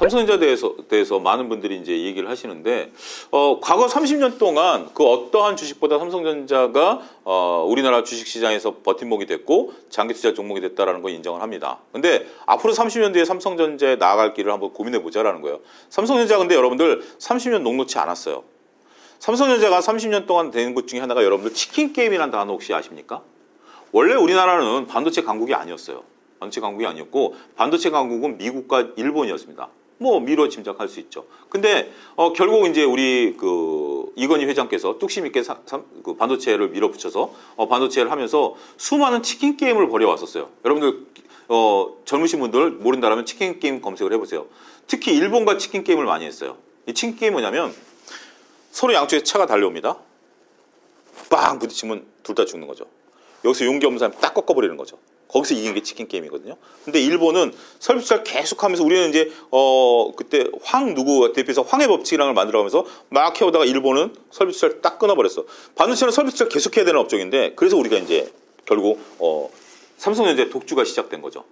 삼성전자 대해서, 대해서 많은 분들이 이제 얘기를 하시는데 어, 과거 30년 동안 그 어떠한 주식보다 삼성전자가 어, 우리나라 주식시장에서 버팀목이 됐고 장기 투자 종목이 됐다라는 걸 인정을 합니다. 근데 앞으로 30년 뒤에 삼성전자에 나아갈 길을 한번 고민해 보자라는 거예요. 삼성전자 근데 여러분들 30년 녹록치 않았어요. 삼성전자가 30년 동안 된것 중에 하나가 여러분들 치킨 게임이라는 단어 혹시 아십니까? 원래 우리나라는 반도체 강국이 아니었어요. 반도체 강국이 아니었고 반도체 강국은 미국과 일본이었습니다. 뭐 미뤄 짐작할 수 있죠. 근데 어, 결국 이제 우리 그 이건희 회장께서 뚝심 있게 사- 삼- 그 반도체를 밀어붙여서 어, 반도체를 하면서 수많은 치킨 게임을 벌여왔었어요. 여러분들 어, 젊으신 분들 모른다라면 치킨 게임 검색을 해보세요. 특히 일본과 치킨 게임을 많이 했어요. 이 치킨 게임 뭐냐면 서로 양쪽에 차가 달려옵니다. 빵 부딪히면 둘 다 죽는 거죠. 여기서 용기 없는 사람 딱 꺾어버리는 거죠. 거기서 이긴 게 치킨 게임이거든요. 근데 일본은 설비투자를 계속하면서 우리는 이제 어 그때 황 누구 대표해서 황해 법칙이라는 걸 만들어가면서 막 해오다가 일본은 설비투자를 딱 끊어버렸어. 반도체는 설비투자를 계속해야 되는 업종인데 그래서 우리가 이제 결국 어 삼성전자 독주가 시작된 거죠.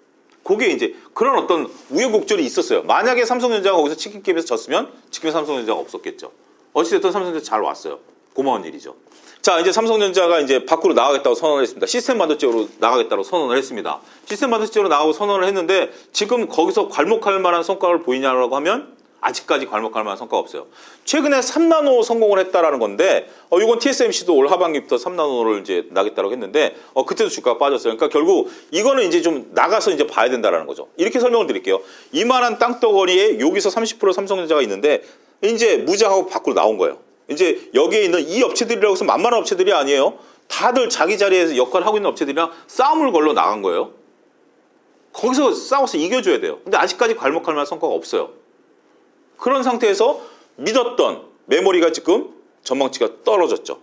그게 이제 그런 어떤 우여곡절이 있었어요. 만약에 삼성전자가 거기서 치킨 게임에서 졌으면 지금 삼성전자가 없었겠죠. 어찌됐든 삼성전자 잘 왔어요. 고마운 일이죠. 자, 이제 삼성전자가 이제 밖으로 나가겠다고 선언을 했습니다. 시스템 반도체로 나가겠다고 선언을 했습니다. 시스템 반도체로 나가고 선언을 했는데 지금 거기서 괄목할 만한 성과를 보이냐라고 하면 아직까지 괄목할 만한 성과가 없어요. 최근에 3나노 성공을 했다라는 건데, 어, 이건 TSMC도 올 하반기부터 3나노를 이제 나겠다고 했는데, 어, 그때도 주가가 빠졌어요. 그러니까 결국 이거는 이제 좀 나가서 이제 봐야 된다라는 거죠. 이렇게 설명을 드릴게요. 이만한 땅덩어리에 여기서 30% 삼성전자가 있는데, 이제 무장하고 밖으로 나온 거예요. 이제 여기에 있는 이 업체들이라고 해서 만만한 업체들이 아니에요. 다들 자기 자리에서 역할을 하고 있는 업체들이랑 싸움을 걸러 나간 거예요. 거기서 싸워서 이겨줘야 돼요. 근데 아직까지 괄목할 만한 성과가 없어요. 그런 상태에서 믿었던 메모리가 지금 전망치가 떨어졌죠.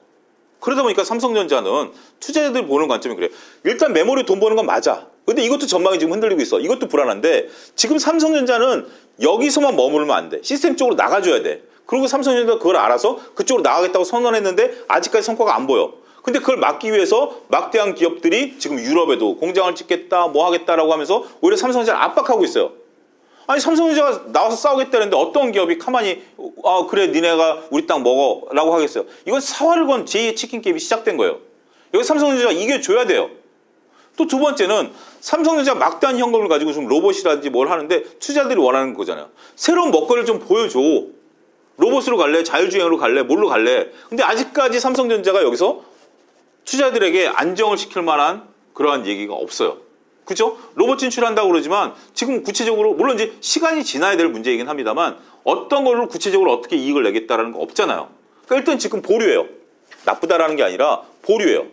그러다 보니까 삼성전자는 투자자들 보는 관점이 그래요. 일단 메모리 돈 버는 건 맞아. 근데 이것도 전망이 지금 흔들리고 있어. 이것도 불안한데 지금 삼성전자는 여기서만 머무르면 안 돼. 시스템 쪽으로 나가줘야 돼. 그리고 삼성전자가 그걸 알아서 그쪽으로 나가겠다고 선언했는데 아직까지 성과가 안 보여. 근데 그걸 막기 위해서 막대한 기업들이 지금 유럽에도 공장을 짓겠다, 뭐 하겠다라고 하면서 오히려 삼성전자를 압박하고 있어요. 아니 삼성전자가 나와서 싸우겠다는데 어떤 기업이 가만히 아 그래 니네가 우리 땅 먹어라고 하겠어요. 이건 사활을 건 제2의 치킨 게임이 시작된 거예요. 여기 삼성전자가 이겨줘야 돼요. 또 두 번째는 삼성전자 막대한 현금을 가지고 좀 로봇이라든지 뭘 하는데 투자들이 원하는 거잖아요. 새로운 먹거리를 좀 보여줘. 로봇으로 갈래? 자율주행으로 갈래? 뭘로 갈래? 근데 아직까지 삼성전자가 여기서 투자들에게 안정을 시킬 만한 그러한 얘기가 없어요. 그죠? 로봇 진출한다고 그러지만 지금 구체적으로 물론 이제 시간이 지나야 될 문제이긴 합니다만 어떤 걸로 구체적으로 어떻게 이익을 내겠다라는 거 없잖아요. 그러니까 일단 지금 보류예요. 나쁘다라는 게 아니라 보류예요.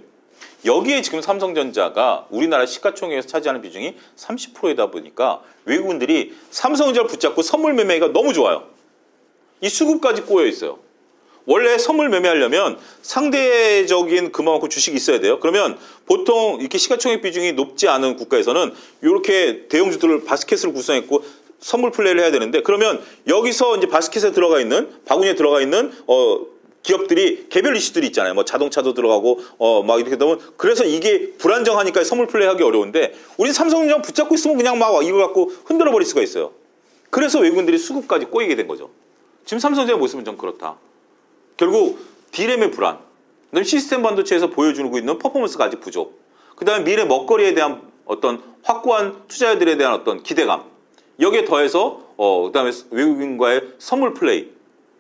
여기에 지금 삼성전자가 우리나라 시가총액에서 차지하는 비중이 30%이다 보니까 외국인들이 삼성전자를 붙잡고 선물 매매가 너무 좋아요. 이 수급까지 꼬여 있어요. 원래 선물 매매하려면 상대적인 그만큼 주식이 있어야 돼요. 그러면 보통 이렇게 시가총액 비중이 높지 않은 국가에서는 이렇게 대형주들을 바스켓으로 구성했고 선물 플레이를 해야 되는데 그러면 여기서 이제 바스켓에 들어가 있는 바구니에 들어가 있는 어 기업들이 개별 이슈들이 있잖아요. 뭐 자동차도 들어가고 어 막 이렇게 되면 그래서 이게 불안정하니까 선물 플레이하기 어려운데 우리 삼성전자 붙잡고 있으면 그냥 막 이거 갖고 흔들어 버릴 수가 있어요. 그래서 외국인들이 수급까지 꼬이게 된 거죠. 지금 삼성전자 모습은 좀 그렇다. 결국 디램의 불안, 그다음에 시스템 반도체에서 보여주고 있는 퍼포먼스가 아직 부족, 그다음에 미래 먹거리에 대한 어떤 확고한 투자자들에 대한 어떤 기대감, 여기에 더해서 어 그다음에 외국인과의 선물 플레이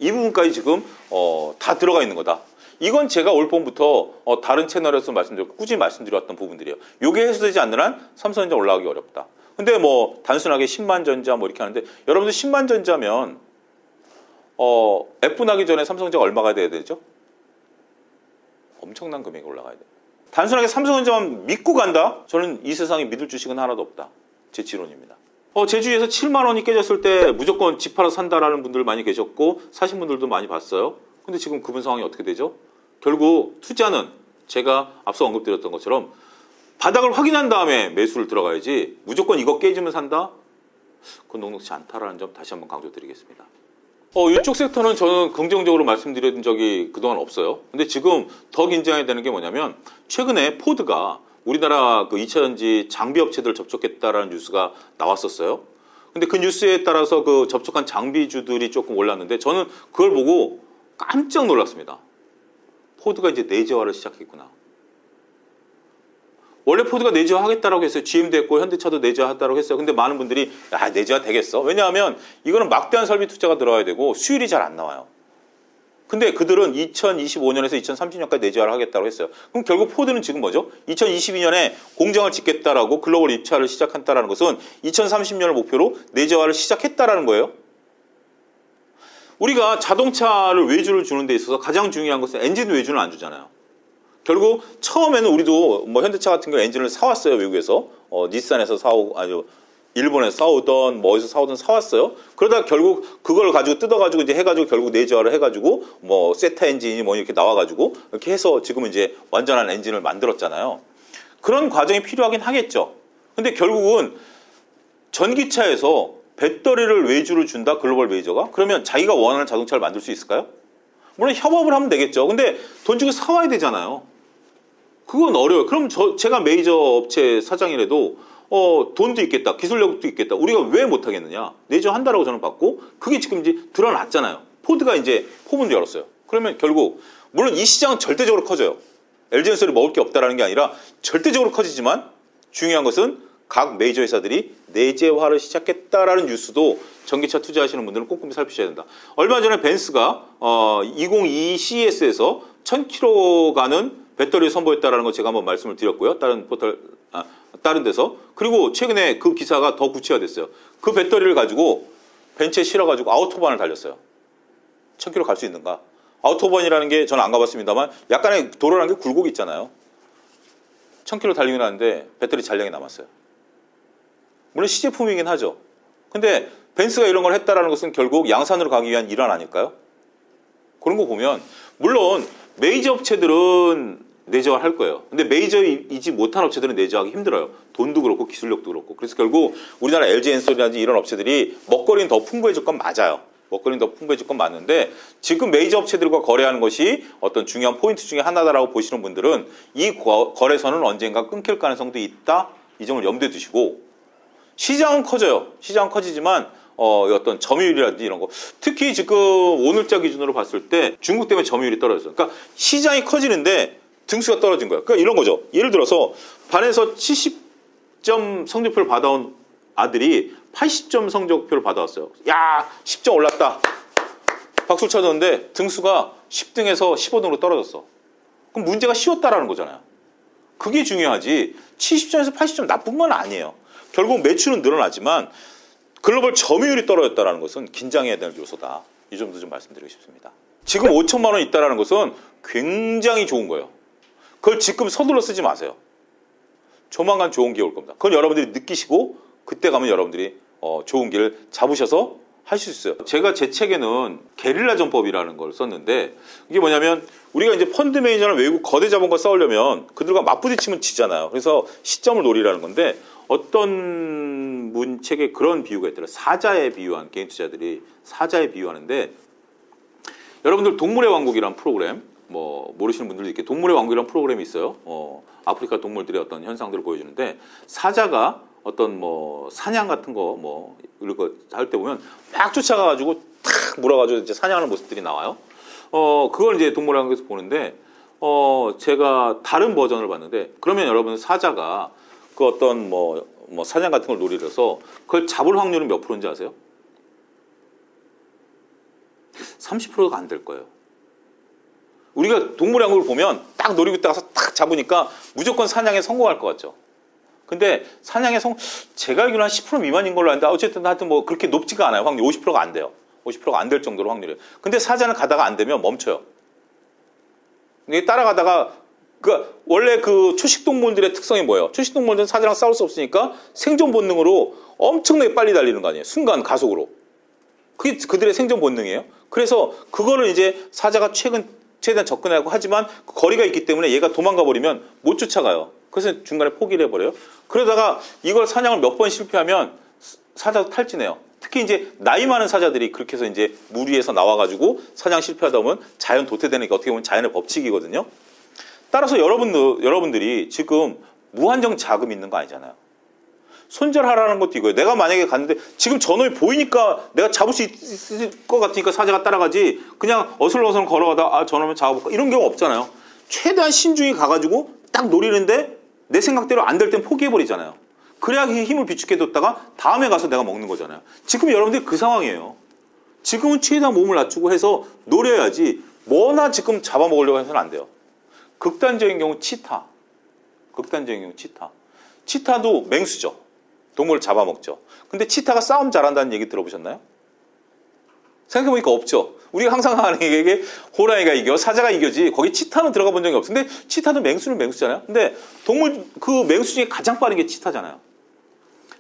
이 부분까지 지금 어, 다 들어가 있는 거다. 이건 제가 올 봄부터 어, 다른 채널에서 말씀드렸고 꾸준히 말씀드렸던 부분들이에요. 이게 해소되지 않는 한 삼성전자 올라가기 어렵다. 근데 뭐 단순하게 10만 전자 뭐 이렇게 하는데 여러분들 10만 전자면 어, F 나기 전에 삼성전자가 얼마가 돼야 되죠? 엄청난 금액이 올라가야 돼요. 단순하게 삼성전자만 믿고 간다? 저는 이 세상에 믿을 주식은 하나도 없다. 제 지론입니다. 어, 제주에서 7만 원이 깨졌을 때 무조건 집 팔아서 산다라는 분들 많이 계셨고 사신 분들도 많이 봤어요. 근데 지금 그분 상황이 어떻게 되죠? 결국 투자는 제가 앞서 언급드렸던 것처럼 바닥을 확인한 다음에 매수를 들어가야지 무조건 이거 깨지면 산다? 그건 녹록지 않다라는 점 다시 한번 강조드리겠습니다. 어, 이쪽 섹터는 저는 긍정적으로 말씀드린 적이 그동안 없어요. 근데 지금 더 긴장해야 되는 게 뭐냐면 최근에 포드가 우리나라 그 2차전지 장비 업체들 접촉했다라는 뉴스가 나왔었어요. 근데 그 뉴스에 따라서 그 접촉한 장비주들이 조금 올랐는데 저는 그걸 보고 깜짝 놀랐습니다. 포드가 이제 내재화를 시작했구나. 원래 포드가 내재화하겠다라고 했어요. GM도 했고 현대차도 내재화하겠다라고 했어요. 근데 많은 분들이 야 내재화 되겠어. 왜냐하면 이거는 막대한 설비 투자가 들어가야 되고 수율이 잘 안 나와요. 근데 그들은 2025년에서 2030년까지 내재화를 하겠다고 했어요. 그럼 결국 포드는 지금 뭐죠? 2022년에 공장을 짓겠다라고 글로벌 입찰을 시작한다라는 것은 2030년을 목표로 내재화를 시작했다라는 거예요. 우리가 자동차를 외주를 주는 데 있어서 가장 중요한 것은 엔진 외주는 안 주잖아요. 결국 처음에는 우리도 뭐 현대차 같은 경우 엔진을 사왔어요 외국에서 어, 닛산에서 사오고 아니 일본에서 사오던 뭐 어디서 사오던 사왔어요. 그러다 결국 그걸 가지고 뜯어가지고 이제 해가지고 결국 내재화를 해가지고 뭐 세타 엔진이 뭐 이렇게 나와가지고 이렇게 해서 지금 이제 완전한 엔진을 만들었잖아요. 그런 과정이 필요하긴 하겠죠. 근데 결국은 전기차에서 배터리를 외주를 준다 글로벌 메이저가 그러면 자기가 원하는 자동차를 만들 수 있을까요? 물론 협업을 하면 되겠죠. 근데 돈 주고 사와야 되잖아요. 그건 어려워요. 그럼 저, 제가 메이저 업체 사장이라도 어, 돈도 있겠다, 기술력도 있겠다. 우리가 왜 못하겠느냐? 내조 한다라고 저는 받고 그게 지금 이제 드러났잖아요. 포드가 이제 포문을 열었어요. 그러면 결국 물론 이 시장은 절대적으로 커져요. LG엔솔이 먹을 게 없다라는 게 아니라 절대적으로 커지지만 중요한 것은 각 메이저 회사들이 내재화를 시작했다라는 뉴스도 전기차 투자하시는 분들은 꼼꼼히 살피셔야 된다. 얼마 전에 벤스가 어, 2022 CES에서 1000km 가는 배터리를 선보였다라는 거 제가 한번 말씀을 드렸고요. 다른 포털 아, 다른 데서 그리고 최근에 그 기사가 더 구체화됐어요. 그 배터리를 가지고 벤츠에 실어가지고 아우토반을 달렸어요. 1000km 갈 수 있는가? 아우토반이라는 게 저는 안 가봤습니다만 약간의 도로라는 게 굴곡이 있잖아요. 1000km 달리고 나는데 배터리 잔량이 남았어요. 물론 시제품이긴 하죠. 근데 벤츠가 이런 걸 했다라는 것은 결국 양산으로 가기 위한 일환 아닐까요? 그런 거 보면 물론 메이저 업체들은 내재화를 할 거예요. 근데 메이저이지 못한 업체들은 내재화하기 힘들어요. 돈도 그렇고 기술력도 그렇고. 그래서 결국 우리나라 LG 엔솔이라든지 이런 업체들이 먹거리는 더 풍부해질 건 맞아요. 먹거리는 더 풍부해질 건 맞는데 지금 메이저 업체들과 거래하는 것이 어떤 중요한 포인트 중에 하나다라고 보시는 분들은 이 거- 거래선은 언젠가 끊길 가능성도 있다. 이 점을 염두에 두시고 시장은 커져요. 시장은 커지지만 어, 이 어떤 점유율이라든지 이런 거 특히 지금 오늘자 기준으로 봤을 때 중국 때문에 점유율이 떨어졌어요. 그러니까 시장이 커지는데 등수가 떨어진 거예요. 그러니까 이런 거죠. 예를 들어서 반에서 70점 성적표를 받아온 아들이 80점 성적표를 받아왔어요. 야, 10점 올랐다. 박수를 쳐줬는데 등수가 10등에서 15등으로 떨어졌어. 그럼 문제가 쉬웠다라는 거잖아요. 그게 중요하지. 70점에서 80점 나쁜 건 아니에요. 결국 매출은 늘어나지만 글로벌 점유율이 떨어졌다는 것은 긴장해야 될 요소다. 이 점도 좀 말씀드리고 싶습니다. 지금 5천만 원 있다라는 것은 굉장히 좋은 거예요. 그걸 지금 서둘러 쓰지 마세요. 조만간 좋은 기회 올 겁니다. 그건 여러분들이 느끼시고 그때 가면 여러분들이 어, 좋은 길을 잡으셔서 할수 있어요. 제가 제 책에는 게릴라 전법이라는 걸 썼는데 이게 뭐냐면 우리가 이제 펀드 매니저나 외국 거대 자본과 싸우려면 그들과 맞부딪히면 지잖아요. 그래서 시점을 노리라는 건데 어떤 문책에 그런 비유가 있더라고요. 사자에 비유한 개인 투자들이 사자에 비유하는데 여러분들 동물의 왕국이라는 프로그램 뭐 모르시는 분들도 있게 동물의 왕국이라는 프로그램이 있어요. 어, 아프리카 동물들의 어떤 현상들을 보여주는데 사자가 어떤 뭐 사냥 같은 거 뭐 이런 거 할 때 보면 막 쫓아가가지고 탁 물어가지고 이제 사냥하는 모습들이 나와요. 어 그걸 이제 동물의 왕국에서 보는데 어 제가 다른 버전을 봤는데 그러면 여러분 사자가 그 어떤 뭐, 뭐 사냥 같은 걸 노리려서 그걸 잡을 확률은 몇 프로인지 아세요? 30%가 안 될 거예요. 우리가 동물의 왕국을 보면 딱 노리고 딱 가서 딱 잡으니까 무조건 사냥에 성공할 것 같죠. 근데 사냥에 성 제가 알기로 한 10% 미만인 걸로 아는데 어쨌든 하여튼 뭐 그렇게 높지가 않아요. 확률 50%가 안 돼요. 50%가 안 될 정도로 확률이에요. 근데 사자는 가다가 안 되면 멈춰요. 이게 따라가다가 그 원래 그 초식 동물들의 특성이 뭐예요? 초식 동물들은 사자랑 싸울 수 없으니까 생존 본능으로 엄청나게 빨리 달리는 거 아니에요? 순간 가속으로. 그게 그들의 생존 본능이에요. 그래서 그거를 이제 사자가 최근 최대한 접근하고 하지만 그 거리가 있기 때문에 얘가 도망가 버리면 못 쫓아가요. 그래서 중간에 포기를 해버려요. 그러다가 이걸 사냥을 몇 번 실패하면 사자도 탈진해요. 특히 이제 나이 많은 사자들이 그렇게 해서 이제 물 위에서 나와가지고 사냥 실패하다 보면 자연 도태되는 게 어떻게 보면 자연의 법칙이거든요. 따라서 여러분들, 여러분들이 지금 무한정 자금 있는 거 아니잖아요. 손절하라는 것도 이거예요. 내가 만약에 갔는데 지금 저놈이 보이니까 내가 잡을 수 있을 것 같으니까 사자가 따라가지 그냥 어슬렁어슬렁 걸어가다 아 저놈을 잡아볼까 이런 경우 없잖아요. 최대한 신중히 가가지고 딱 노리는데 내 생각대로 안 될 땐 포기해버리잖아요. 그래야 그 힘을 비축해뒀다가 다음에 가서 내가 먹는 거잖아요. 지금 여러분들이 그 상황이에요. 지금은 최대한 몸을 낮추고 해서 노려야지 뭐나 지금 잡아먹으려고 해서는 안 돼요. 극단적인 경우 치타. 극단적인 경우 치타. 치타도 맹수죠. 동물을 잡아먹죠. 근데 치타가 싸움 잘한다는 얘기 들어보셨나요? 생각해보니까 없죠. 우리가 항상 하는 얘기 호랑이가 이겨, 사자가 이겨지. 거기 치타는 들어가 본 적이 없어. 근데 치타는 맹수는 맹수잖아요. 근데 동물 그 맹수 중에 가장 빠른 게 치타잖아요.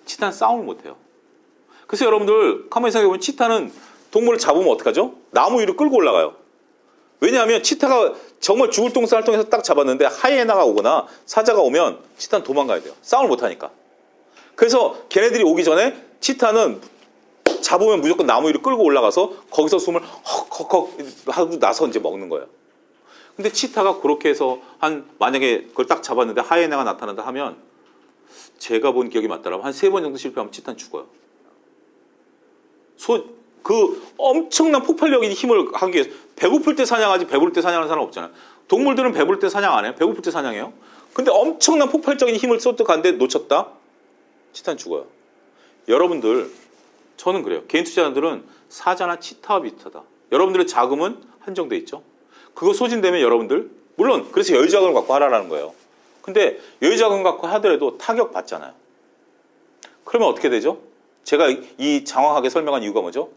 치타는 싸움을 못해요. 그래서 여러분들 가만히 생각해보면 치타는 동물을 잡으면 어떡하죠? 나무 위로 끌고 올라가요. 왜냐하면 치타가 정말 죽을 똥쌀 통해서 딱 잡았는데 하이에나가 오거나 사자가 오면 치타는 도망가야 돼요. 싸움을 못하니까. 그래서 걔네들이 오기 전에 치타는 잡으면 무조건 나무 위로 끌고 올라가서 거기서 숨을 헉헉헉 하고 나서 이제 먹는 거예요. 근데 치타가 그렇게 해서 한 만약에 그걸 딱 잡았는데 하이에나가 나타난다 하면 제가 본 기억이 맞다라면 한 세 번 정도 실패하면 치타는 죽어요. 소, 그 엄청난 폭발력인 힘을 하기 위해서 배고플 때 사냥하지 배부를 때 사냥하는 사람 없잖아요. 동물들은 배부를 때 사냥 안 해요. 배고플 때 사냥해요. 근데 엄청난 폭발적인 힘을 쏟도 간데 놓쳤다? 치타는 죽어요. 여러분들 저는 그래요. 개인 투자자들은 사자나 치타와 비슷하다. 여러분들의 자금은 한정돼 있죠. 그거 소진되면 여러분들 물론 그래서 여유자금을 갖고 하라라는 거예요. 근데 여유자금 갖고 하더라도 타격 받잖아요. 그러면 어떻게 되죠? 제가 이- 이 장황하게 설명한 이유가 뭐죠?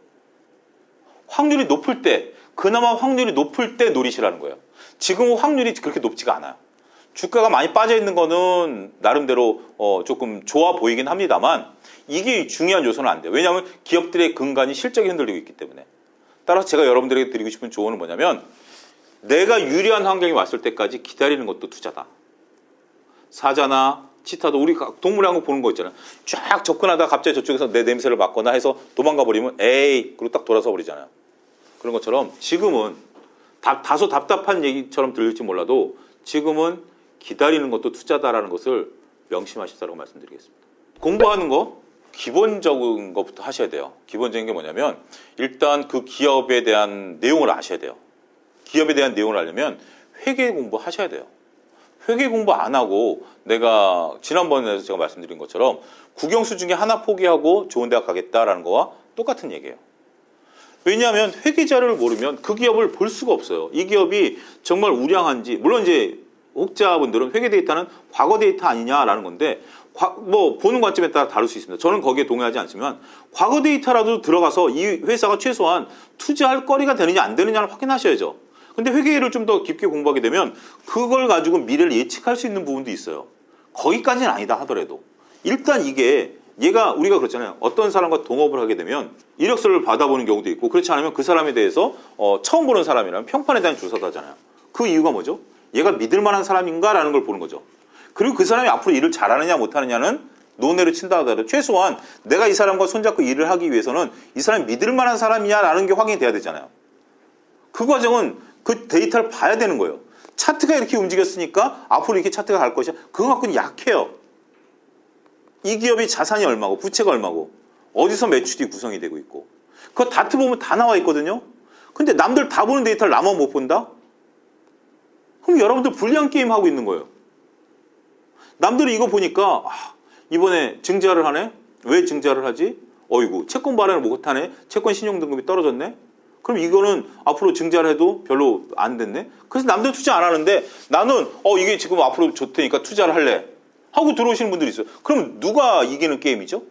확률이 높을 때, 그나마 확률이 높을 때 노리시라는 거예요. 지금은 확률이 그렇게 높지가 않아요. 주가가 많이 빠져 있는 거는 나름대로 어, 조금 좋아 보이긴 합니다만 이게 중요한 요소는 안 돼요. 왜냐하면 기업들의 근간이 실적이 흔들리고 있기 때문에. 따라서 제가 여러분들에게 드리고 싶은 조언은 뭐냐면 내가 유리한 환경이 왔을 때까지 기다리는 것도 투자다. 사자나 치타도 우리 동물의 한국 보는 거 있잖아요. 쫙 접근하다 갑자기 저쪽에서 내 냄새를 맡거나 해서 도망가 버리면 에이 그리고 딱 돌아서 버리잖아요. 그런 것처럼 지금은 다, 다소 답답한 얘기처럼 들릴지 몰라도 지금은 기다리는 것도 투자다라는 것을 명심하시라고 말씀드리겠습니다. 공부하는 거 기본적인 것부터 하셔야 돼요. 기본적인 게 뭐냐면 일단 그 기업에 대한 내용을 아셔야 돼요. 기업에 대한 내용을 알려면 회계 공부 하셔야 돼요. 회계 공부 안 하고 내가 지난번에 제가 말씀드린 것처럼 국영수 중에 하나 포기하고 좋은 대학 가겠다라는 거와 똑같은 얘기예요. 왜냐하면 회계 자료를 모르면 그 기업을 볼 수가 없어요. 이 기업이 정말 우량한지 물론 이제 혹자분들은 회계 데이터는 과거 데이터 아니냐라는 건데 과- 뭐 보는 관점에 따라 다를 수 있습니다. 저는 거기에 동의하지 않지만 과거 데이터라도 들어가서 이 회사가 최소한 투자할 거리가 되느냐 안 되느냐를 확인하셔야죠. 근데 회계를 좀 더 깊게 공부하게 되면 그걸 가지고 미래를 예측할 수 있는 부분도 있어요. 거기까지는 아니다 하더라도 일단 이게 얘가 우리가 그렇잖아요. 어떤 사람과 동업을 하게 되면 이력서를 받아보는 경우도 있고 그렇지 않으면 그 사람에 대해서 어, 처음 보는 사람이라면 평판에 대한 조사도 하잖아요. 그 이유가 뭐죠? 얘가 믿을 만한 사람인가라는 걸 보는 거죠. 그리고 그 사람이 앞으로 일을 잘하느냐 못하느냐는 논외로 친다 하더라도 최소한 내가 이 사람과 손잡고 일을 하기 위해서는 이 사람이 믿을 만한 사람이냐라는 게 확인이 돼야 되잖아요. 그 과정은 그 데이터를 봐야 되는 거예요. 차트가 이렇게 움직였으니까 앞으로 이렇게 차트가 갈 것이야. 그거 갖고는 약해요. 이 기업이 자산이 얼마고 부채가 얼마고 어디서 매출이 구성이 되고 있고 그거 다트 보면 다 나와 있거든요. 근데 남들 다 보는 데이터를 나만 못 본다? 그럼 여러분들 불리한 게임 하고 있는 거예요. 남들이 이거 보니까 아, 이번에 증자를 하네? 왜 증자를 하지? 어이구 채권 발행을 못하네? 채권 신용 등급이 떨어졌네? 그럼 이거는 앞으로 증자를 해도 별로 안 됐네? 그래서 남들 투자 안 하는데 나는 어 이게 지금 앞으로 좋다니까 투자를 할래 하고 들어오시는 분들이 있어요. 그럼 누가 이기는 게임이죠?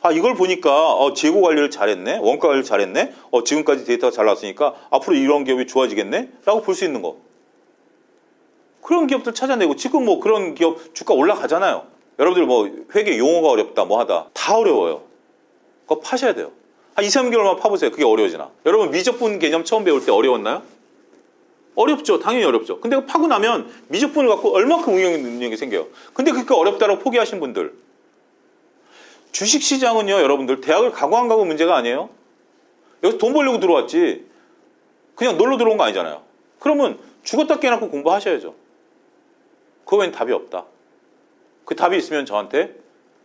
아 이걸 보니까 어, 재고 관리를 잘했네, 원가 관리를 잘했네, 어, 지금까지 데이터가 잘 나왔으니까 앞으로 이런 기업이 좋아지겠네?라고 볼 수 있는 거. 그런 기업들 찾아내고 지금 뭐 그런 기업 주가 올라가잖아요. 여러분들 뭐 회계 용어가 어렵다 뭐 하다 다 어려워요. 그거 파셔야 돼요. 한 2, 3개월만 파보세요. 그게 어려워지나. 여러분 미적분 개념 처음 배울 때 어려웠나요? 어렵죠. 당연히 어렵죠. 근데 파고 나면 미적분을 갖고 얼마큼 응용 능력이 생겨요. 근데 그게 어렵다고 포기하신 분들. 주식시장은요, 여러분들 대학을 가고 안 가고 문제가 아니에요. 여기서 돈 벌려고 들어왔지. 그냥 놀러 들어온 거 아니잖아요. 그러면 죽었다 깨어났고 공부하셔야죠. 그거 외엔 답이 없다. 그 답이 있으면 저한테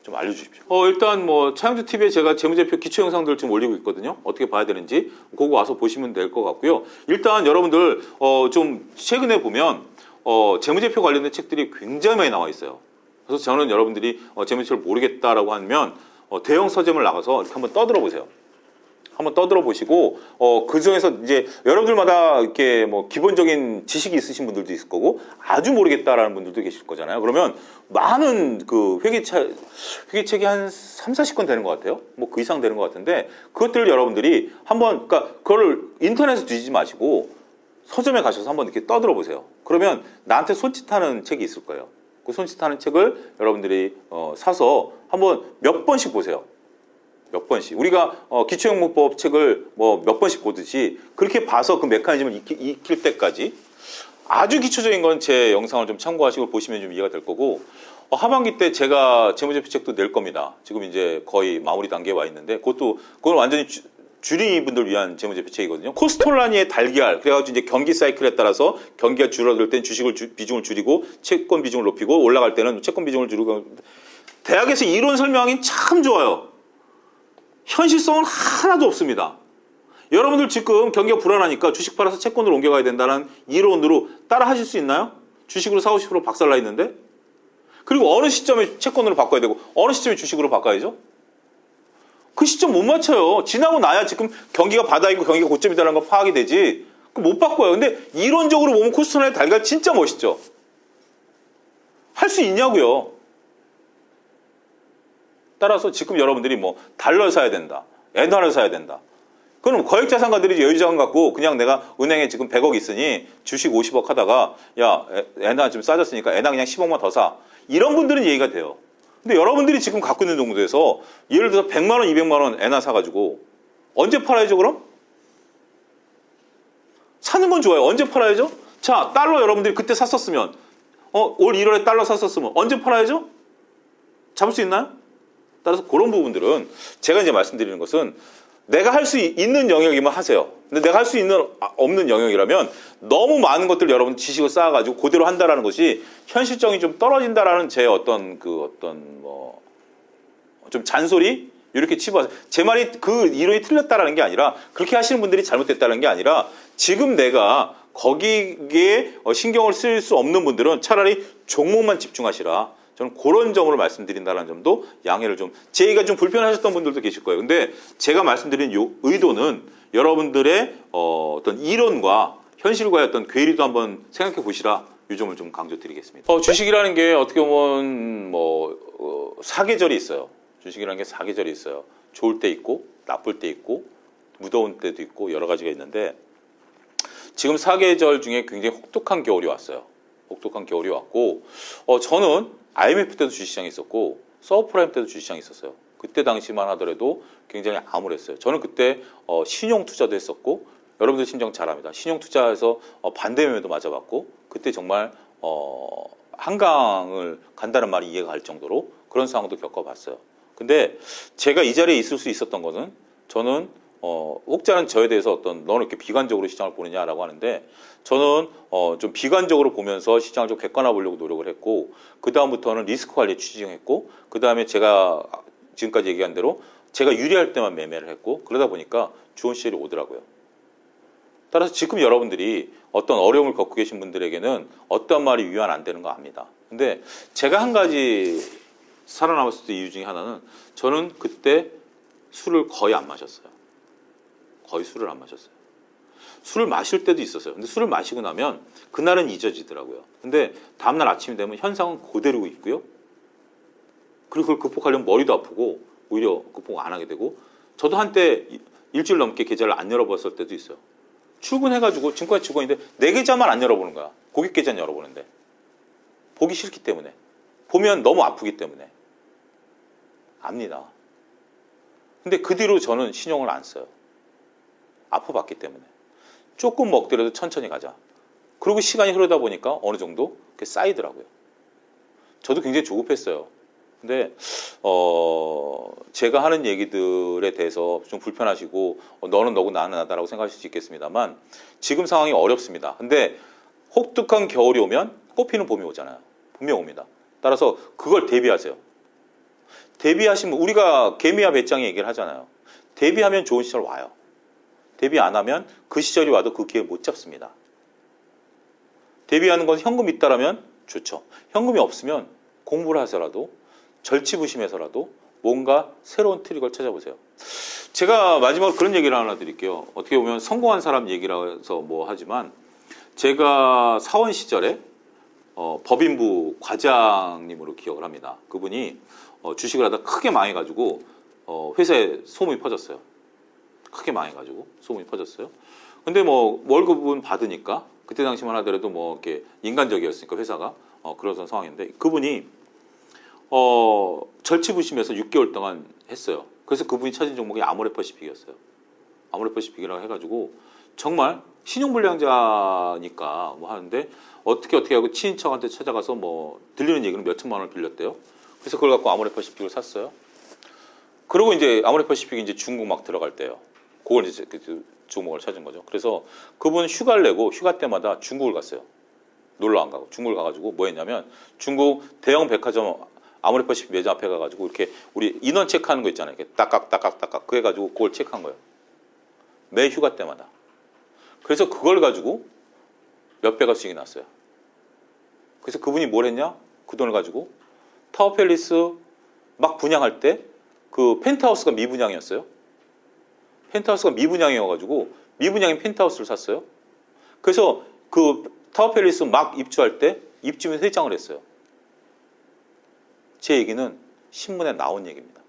좀 알려주십시오. 어, 일단 뭐 차영주 TV에 제가 재무제표 기초 영상들 좀 올리고 있거든요. 어떻게 봐야 되는지 그거 와서 보시면 될 것 같고요. 일단 여러분들 어, 좀 최근에 보면 어, 재무제표 관련된 책들이 굉장히 많이 나와 있어요. 그래서 저는 여러분들이 어, 재무제표를 모르겠다라고 하면 어, 대형 서점을 나가서 이렇게 한번 떠들어 보세요. 한번 떠들어 보시고 어, 그 중에서 이제 여러분들마다 이렇게 뭐 기본적인 지식이 있으신 분들도 있을 거고 아주 모르겠다라는 분들도 계실 거잖아요. 그러면 많은 그 회계차 회계책이 한 3, 40권 되는 것 같아요. 뭐 그 이상 되는 것 같은데 그것들을 여러분들이 한번 그러니까 그걸 인터넷에 뒤지지 마시고 서점에 가셔서 한번 이렇게 떠들어 보세요. 그러면 나한테 손짓하는 책이 있을 거예요. 그 손짓하는 책을 여러분들이 어, 사서 한번 몇 번씩 보세요. 몇 번씩 우리가 어, 기초영문법 책을 뭐 몇 번씩 보듯이 그렇게 봐서 그 메커니즘을 익히, 익힐 때까지 아주 기초적인 건 제 영상을 좀 참고하시고 보시면 좀 이해가 될 거고 어, 하반기 때 제가 재무제표 책도 낼 겁니다. 지금 이제 거의 마무리 단계에 와 있는데 그것도 그건 완전히 주, 주린이 분들 위한 재무제표 책이거든요. 코스톨라니의 달걀 그래가지고 이제 경기 사이클에 따라서 경기가 줄어들 땐 주식을 주- 비중을 줄이고 채권 비중을 높이고 올라갈 때는 채권 비중을 줄이고 대학에서 이론 설명이 참 좋아요. 현실성은 하나도 없습니다. 여러분들 지금 경기가 불안하니까 주식 팔아서 채권으로 옮겨가야 된다는 이론으로 따라 하실 수 있나요? 주식으로 4, 50% 박살나 있는데? 그리고 어느 시점에 채권으로 바꿔야 되고 어느 시점에 주식으로 바꿔야죠? 그 시점 못 맞춰요. 지나고 나야 지금 경기가 바닥이고 경기가 고점이다라는 거 파악이 되지. 그못 바꿔요. 근데 이론적으로 보면 코스트나의 달걀 진짜 멋있죠? 할 수 있냐고요. 따라서 지금 여러분들이 뭐 달러 사야 된다. 엔화를 사야 된다. 그럼 거액 자산가들이 여유자산 갖고 그냥 내가 은행에 지금 100억 있으니 주식 50억 하다가 야 에- 엔화 좀 싸졌으니까 엔화 그냥 10억만 더 사. 이런 분들은 얘기가 돼요. 근데 여러분들이 지금 갖고 있는 정도에서 예를 들어서 100만 원, 200만 원 엔화 사 가지고 언제 팔아야죠 그럼? 사는 건 좋아요. 언제 팔아야죠? 자 달러 여러분들이 그때 샀었으면 어, 올 1월에 달러 샀었으면 언제 팔아야죠? 잡을 수 있나요? 따라서 그런 부분들은 제가 이제 말씀드리는 것은 내가 할 수 있는 영역이면 하세요. 근데 내가 할 수 있는 아, 없는 영역이라면 너무 많은 것들 여러분 지식을 쌓아가지고 그대로 한다라는 것이 현실성이 좀 떨어진다라는 제 어떤 그 어떤 뭐 좀 잔소리 이렇게 치부하세요. 제 말이 그 이론이 틀렸다라는 게 아니라 그렇게 하시는 분들이 잘못됐다는 게 아니라 지금 내가 거기에 어, 신경을 쓸 수 없는 분들은 차라리 종목만 집중하시라. 저는 그런 점으로 말씀드린다는 점도 양해를 좀 제의가 좀 불편하셨던 분들도 계실 거예요. 근데 제가 말씀드린 요 의도는 여러분들의 어, 어떤 이론과 현실과의 어떤 괴리도 한번 생각해 보시라. 이 점을 좀 강조드리겠습니다. 어, 주식이라는 게 어떻게 보면 뭐 어, 사계절이 있어요. 주식이라는 게 사계절이 있어요. 좋을 때 있고 나쁠 때 있고 무더운 때도 있고 여러 가지가 있는데 지금 사계절 중에 굉장히 혹독한 겨울이 왔어요. 혹독한 겨울이 왔고 어, 저는 IMF 때도 주식시장에 있었고 서브프라임 때도 주식시장에 있었어요. 그때 당시만 하더라도 굉장히 암울했어요. 저는 그때 어, 신용 투자도 했었고 여러분들 심정 잘 압니다. 신용 투자해서 어, 반대 매매도 맞아봤고 그때 정말 어, 한강을 간다는 말이 이해가 갈 정도로 그런 상황도 겪어봤어요. 근데 제가 이 자리에 있을 수 있었던 것은 저는 어, 혹자는 저에 대해서 어떤 너는 이렇게 비관적으로 시장을 보느냐라고 하는데 저는 어, 좀 비관적으로 보면서 시장을 좀 객관화 보려고 노력을 했고 그 다음부터는 리스크 관리 추진했고 그 다음에 제가 지금까지 얘기한 대로 제가 유리할 때만 매매를 했고 그러다 보니까 좋은 시절이 오더라고요. 따라서 지금 여러분들이 어떤 어려움을 겪고 계신 분들에게는 어떤 말이 위안 안 되는 거 압니다. 근데 제가 한 가지 살아남았을 때 이유 중에 하나는 저는 그때 술을 거의 안 마셨어요. 거의 술을 안 마셨어요. 술을 마실 때도 있었어요. 근데 술을 마시고 나면 그날은 잊어지더라고요. 근데 다음날 아침이 되면 현상은 그대로 있고요. 그리고 그걸 극복하려면 머리도 아프고 오히려 극복 안 하게 되고 저도 한때 이- 일주일 넘게 계좌를 안 열어봤을 때도 있어요. 출근해가지고 증권회 직원인데 내 계좌만 안 열어보는 거야. 고객 계좌는 열어보는데 보기 싫기 때문에 보면 너무 아프기 때문에 압니다. 근데 그 뒤로 저는 신용을 안 써요. 아파봤기 때문에 조금 먹더라도 천천히 가자. 그리고 시간이 흐르다 보니까 어느 정도 쌓이더라고요. 저도 굉장히 조급했어요. 근데 어 제가 하는 얘기들에 대해서 좀 불편하시고 어, 너는 너고 나는 나다라고 생각하실 수 있겠습니다만 지금 상황이 어렵습니다. 근데 혹독한 겨울이 오면 꽃피는 봄이 오잖아요. 분명 옵니다. 따라서 그걸 대비하세요. 데뷔하시면 우리가 개미와 배짱이 얘기를 하잖아요. 데뷔하면 좋은 시절 와요. 데뷔 안 하면 그 시절이 와도 그 기회 못 잡습니다. 데뷔하는 건 현금 있다라면 좋죠. 현금이 없으면 공부를 하서라도 절치부심해서라도 뭔가 새로운 트릭을 찾아보세요. 제가 마지막으로 그런 얘기를 하나 드릴게요. 어떻게 보면 성공한 사람 얘기라서 뭐 하지만 제가 사원 시절에 어, 법인부 과장님으로 기억을 합니다. 그분이 어, 주식을 하다 크게 망해가지고 어, 회사에 소문이 퍼졌어요. 크게 망해가지고 소문이 퍼졌어요. 근데 뭐 월급은 받으니까 그때 당시만 하더라도 뭐 이렇게 인간적이었으니까 회사가 어, 그런 상황인데 그분이 어, 절치부심해서 6개월 동안 했어요. 그래서 그분이 찾은 종목이 아모레퍼시픽이었어요. 아모레퍼시픽이라고 해가지고 정말 신용불량자니까 뭐 하는데 어떻게 어떻게 하고 친인척한테 찾아가서 뭐 들리는 얘기는 몇 천만 원을 빌렸대요. 그래서 그걸 갖고 아모레퍼시픽을 샀어요. 그리고 이제 아모레퍼시픽이 이제 중국 막 들어갈 때요. 그걸 이제 그 종목을 찾은 거죠. 그래서 그분 휴가를 내고 휴가 때마다 중국을 갔어요. 놀러 안 가고 중국을 가가지고 뭐 했냐면 중국 대형 백화점 아모레퍼시픽 매장 앞에 가가지고 이렇게 우리 인원 체크하는 거 있잖아요. 이렇게 딱깍 딱깍 딱깍 그래 가지고 그걸 체크한 거예요. 매 휴가 때마다. 그래서 그걸 가지고 몇 배가 수익이 났어요. 그래서 그분이 뭘 했냐? 그 돈을 가지고 타워팰리스 막 분양할 때 그 펜트하우스가 미분양이었어요. 펜트하우스가 미분양이어가지고 미분양인 펜트하우스를 샀어요. 그래서 그 타워팰리스 막 입주할 때 입주민 회장을 했어요. 제 얘기는 신문에 나온 얘기입니다.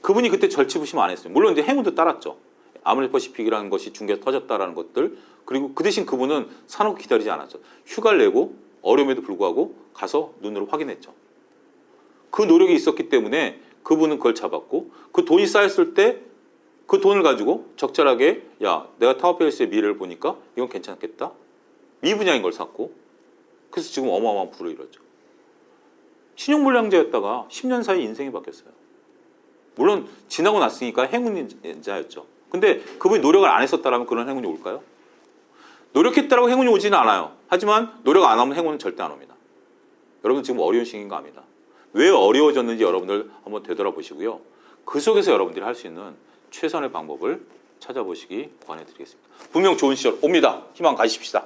그분이 그때 절치부심 안 했어요. 물론 이제 행운도 따랐죠. 아모레퍼시픽이라는 것이 중국에 터졌다라는 것들 그리고 그 대신 그분은 사놓고 기다리지 않았죠. 휴가를 내고 어려움에도 불구하고 가서 눈으로 확인했죠. 그 노력이 있었기 때문에 그분은 그걸 잡았고 그 돈이 쌓였을 때 그 돈을 가지고 적절하게 야 내가 타워팰리스의 미래를 보니까 이건 괜찮겠다 미분양인 걸 샀고 그래서 지금 어마어마한 부를 이뤘죠. 신용불량자였다가 10년 사이 인생이 바뀌었어요. 물론 지나고 났으니까 행운자였죠. 근데 그분이 노력을 안 했었다라면 그런 행운이 올까요? 노력했다라고 행운이 오지는 않아요. 하지만 노력 안 하면 행운은 절대 안 옵니다. 여러분 지금 어려운 시기인 거 압니다. 왜 어려워졌는지 여러분들 한번 되돌아보시고요. 그 속에서 여러분들이 할 수 있는 최선의 방법을 찾아보시기 권해드리겠습니다. 분명 좋은 시절 옵니다. 희망 가지십시다.